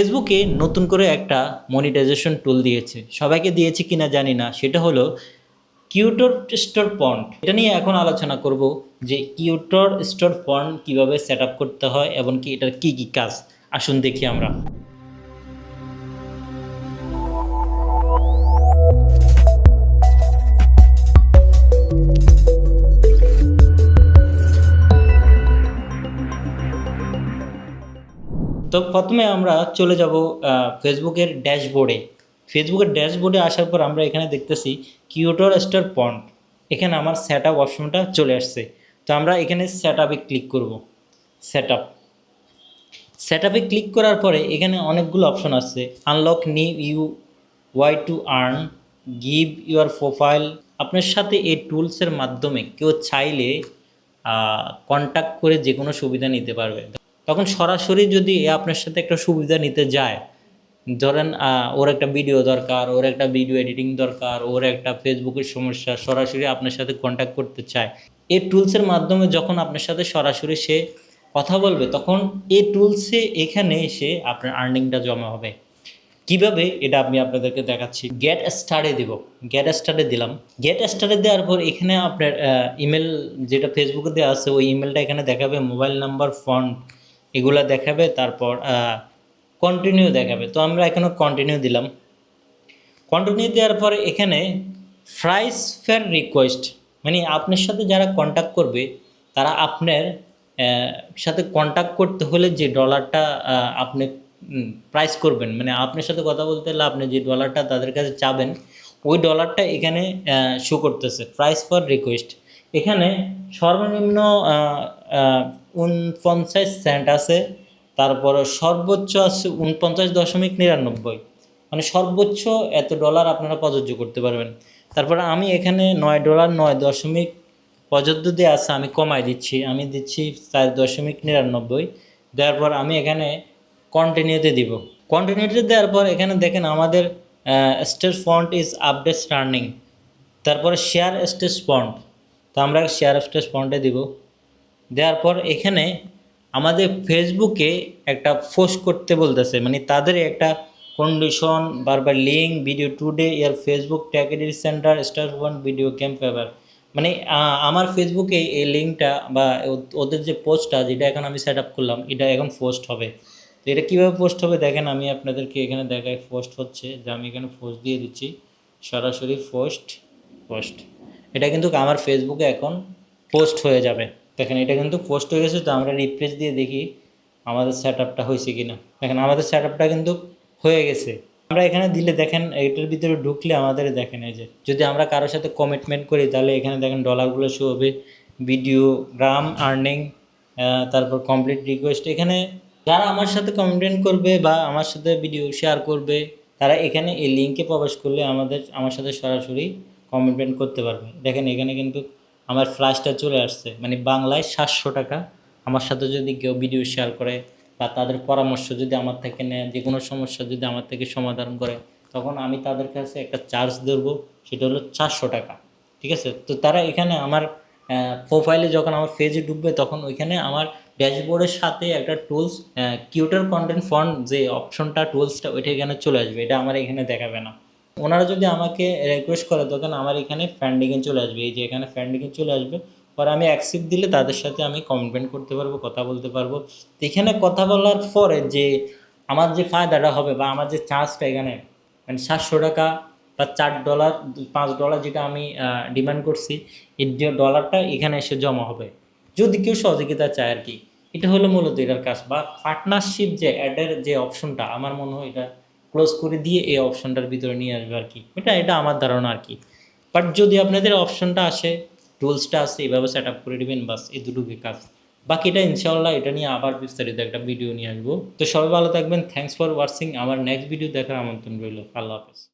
ফেসবুকে নতুন করে একটা মনিটাইজেশন টুল দিয়েছে। সবাইকে দিয়েছে কিনা জানি না। সেটা হলো কিউটর স্টোর পন্ট এটা নিয়ে এখন আলোচনা করব যে কিউটর স্টোর পন্ট কীভাবে সেট করতে হয় এবং কি এটার কি কি কাজ। আসুন দেখি আমরা। তো প্রথমে আমরা চলে যাব ফেসবুকের ড্যাশবোর্ডে। ফেসবুকের ড্যাশবোর্ডে আসার পর আমরা এখানে দেখতেছি কিউটর স্টার পন্ট এখানে আমার সেট আপ অপশনটা চলে আসছে। তো আমরা এখানে সেট আপে ক্লিক করব। সেট আপ সেট আপে ক্লিক করার পরে এখানে অনেকগুলো অপশন আছে। Unlock new you why to earn give your profile আপনার সাথে এই টুলসের মাধ্যমে কেউ চাইলে কন্ট্যাক্ট করে যে কোনো সুবিধা নিতে পারবে। তখন সরাসরি যদি আপনার সাথে একটা সুবিধা নিতে যায়, ধরেন ওর একটা ভিডিও দরকার, ওর একটা ভিডিও এডিটিং দরকার, ওর একটা ফেসবুকের সমস্যা, সরাসরি আপনার সাথে কন্ট্যাক্ট করতে চায় এই টুলসের মাধ্যমে যখন আপনার সাথে সরাসরি সে কথা বলবে, তখন এই টুলসে এখানে এসে আপনার আর্নিংটা জমা হবে। কীভাবে? এটা আমি আপনাদেরকে দেখাচ্ছি। গেট স্টারে দিব। গেট স্টারে দিলাম। গেট স্টারে দেওয়ার পর এখানে আপনার ইমেল যেটা ফেসবুকে দেওয়া আছে, ওই ইমেলটা এখানে দেখাবে। মোবাইল নাম্বার ফন্ট এগুলা দেখাবে, তারপর কন্টিনিউ দেখাবে। তো আমরা এখানে কন্টিনিউ দিলাম। কন্টিনিউ দেওয়ার পরে এখানে প্রাইস ফেয়ার রিকোয়েস্ট মানে আপনার সাথে যারা কন্ট্যাক্ট করবে, তারা আপনার সাথে কন্ট্যাক্ট করতে হলে যে ডলারটা আপনি প্রাইস করবেন মানে আপনার সাথে কথা বলতে হলে আপনি যে ডলারটা তাদের কাছে চাবেন, ওই ডলারটা এখানে শো করতেছে প্রাইস ফর রিকোয়েস্ট এখানে সর্বনিম্ন উনপঞ্চাশ সেন্ট আছে, তারপরে সর্বোচ্চ আছে উনপঞ্চাশ দশমিক নিরানব্বই। মানে সর্বোচ্চ এত ডলার আপনারা প্রযোজ্য করতে পারবেন। তারপরে আমি এখানে নয় ডলার নয় দশমিক প্রযোজ্য দিয়ে আছে, আমি কমাই দিচ্ছি। আমি দিচ্ছি চার দশমিক নিরানব্বই। দেওয়ার পর আমি এখানে কন্টিনিউতে দিব। কন্টিনিউতে দেওয়ার পর এখানে দেখেন আমাদের stage font is update running তারপরে শেয়ার স্টেজ ফন্ট তো আমরা শেয়ার স্টেজ ফন্টে দিব। দেওয়ার পর এখানে আমাদের ফেসবুকে একটা পোস্ট করতে বলতেছে মানে তাদের একটা কন্ডিশন বারবার link video today year Facebook ট্যাকেডি centre star one video camp paper মানে আমার ফেসবুকে এই লিঙ্কটা বা ওদের যে পোস্টটা যেটা এখন আমি সেট আপ করলাম, এটা এখন পোস্ট হবে। তো এটা কীভাবে পোস্ট হবে দেখেন, আমি আপনাদেরকে এখানে দেখাই পোস্ট হচ্ছে, যে আমি এখানে পোস্ট দিয়ে দিচ্ছি। সরাসরি পোস্ট পোস্ট এটা কিন্তু আমার ফেসবুকে এখন পোস্ট হয়ে যাবে। দেখেন, এটা কিন্তু পোস্ট হয়ে গেছে, তো আমরা রিফ্রেশ দিয়ে দেখি আমাদের সেট আপটা হয়েছে কি না দেখেন, আমাদের সেট আপটা কিন্তু হয়ে গেছে। আমরা এখানে দিলে দেখেন, এটার ভিতরে ঢুকলে আমাদের দেখেন এই যে, যদি আমরা কারোর সাথে কমিটমেন্ট করি, তাহলে এখানে দেখেন ডলারগুলো শো হবে ভিডিও গ্রাম আর্নিং তারপর কমপ্লিট রিকোয়েস্ট এখানে যারা আমার সাথে কমেন্ট করবে বা আমার সাথে ভিডিও শেয়ার করবে, তারা এখানে এই লিঙ্কে প্রবেশ করলে আমাদের, আমার সাথে সরাসরি কমেন্ট করতে পারবে দেখেন, এখানে কিন্তু আমার ফ্লাশটা চলে আসছে। মানে বাংলায় সাতশো টাকা। আমার সাথে যদি কেউ ভিডিও শেয়ার করে বা তাদের পরামর্শ যদি আমার থেকে নেয়, যে কোনো সমস্যা যদি আমার থেকে সমাধান করে, তখন আমি তাদের কাছে একটা চার্জ ধরবো। সেটা হলো চারশো টাকা। ঠিক আছে? তো তারা এখানে আমার প্রোফাইলে যখন আমার পেজে ঢুকবে, তখন ওইখানে আমার ড্যাশবোর্ডের সাথে একটা টুলস কিউটার কন্টেন্ট ফন্ট যে অপশনটা টুলসটা ওইটা এখানে চলে আসবে। এটা আমার এখানে দেখাবে না। ওনারা যদি আমাকে রিকোয়েস্ট করে, তখন আমার এখানে ফ্যান্ডিংয়ে চলে আসবে। এই যে এখানে ফ্যান্ডিংয়ে চলে আসবে, পরে আমি অ্যাকসেপ্ট দিলে তাদের সাথে আমি কমেন্ট করতে পারব, কথা বলতে পারব। এখানে কথা বলার পরে যে আমার যে ফায়দাটা হবে বা আমার যে চার্জটা এখানে মানে সাতশো টাকা বা চার ডলার পাঁচ ডলার যেটা আমি ডিমান্ড করছি, এই যে ডলারটা এখানে এসে জমা হবে। যদি কেউ সহযোগিতা চায় আর কি। এটা হলো মূলত এটার কাজ। বা পার্টনারশিপ যে অ্যাডের যে অপশনটা আমার মনে হয় এটা ক্লোজ করে দিয়ে এই অপশনটার ভিতরে নিয়ে আসবে আর কি। এটা এটা আমার ধারণা আর কি। বাট যদি আপনাদের অপশনটা আসে টুলসটা আসে, এভাবে সেট আপ করে দেবেন, বাস এই দুটোকে কাজ। বাকিটা ইনশাল্লাহ এটা নিয়ে আবার বিস্তারিত একটা ভিডিও নিয়ে আসব। তো সবাই ভালো থাকবেন। থ্যাংকস ফর ওয়াচিং আমার নেক্সট ভিডিও দেখার আমন্ত্রণ রইল। আল্লাহ হাফেজ।